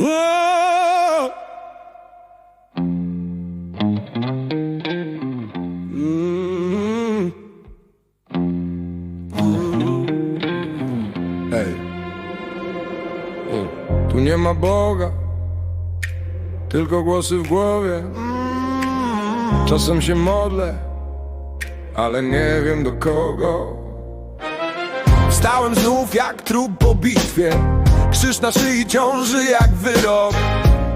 Tu nie ma Boga, tylko głosy w głowie. Czasem się modlę, ale nie wiem do kogo. Wstałem znów jak trup po bitwie Krzyż na szyi ciąży jak wyrok.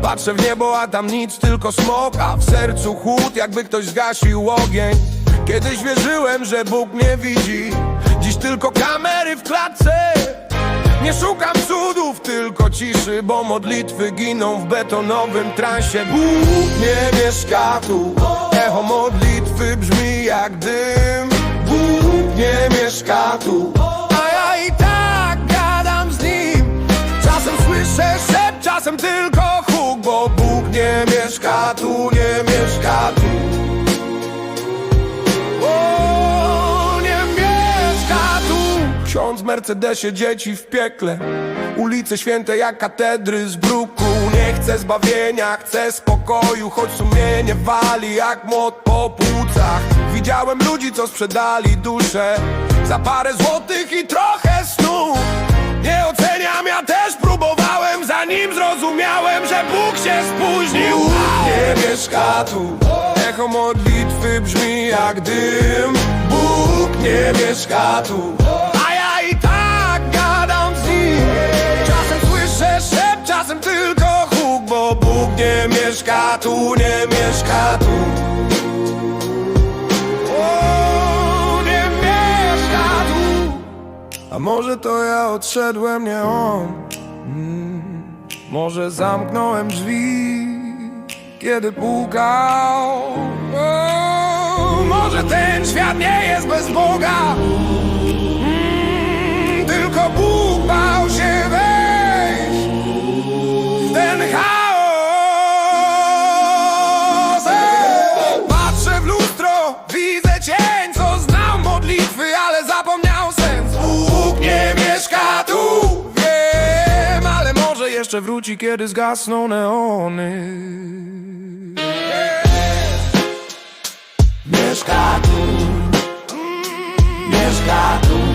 Patrzę w niebo, a tam nic, tylko smok A w sercu chłód, jakby ktoś zgasił ogień. Kiedyś wierzyłem, że Bóg mnie widzi Dziś tylko kamery w klatce. Nie szukam cudów, tylko ciszy Bo modlitwy giną w betonowym transie. Bóg nie mieszka tu. Echo modlitwy brzmi jak dym nie mieszka tu, nie mieszka tu. O, nie mieszka tu. Ksiądz w Mercedesie, dzieci w piekle. Ulice święte jak katedry z bruku. Nie chcę zbawienia, chcę spokoju Choć sumienie wali jak młot po płucach. Widziałem ludzi, co sprzedali duszę Za parę złotych i trochę snu Nie oceniam, ja też próbowałem Zanim zrozumiałem, że Bóg się spóźnił. Nie mieszka tu. Echo modlitwy brzmi jak dym. Bóg nie mieszka tu. A ja i tak gadam z nim. Czasem słyszę szept, czasem tylko huk Bo Bóg nie mieszka tu, nie mieszka tu A może to ja odszedłem, nie on? Mm, Może zamknąłem drzwi Kiedy pukał? O, Może ten świat nie jest bez Boga? Mm, Tylko Bóg bał się wejść w ten chaos! Patrzę w lustro, widzę cień Co jeszcze wróci, kiedy zgasną neony. Mieszka tu. Mieszka tu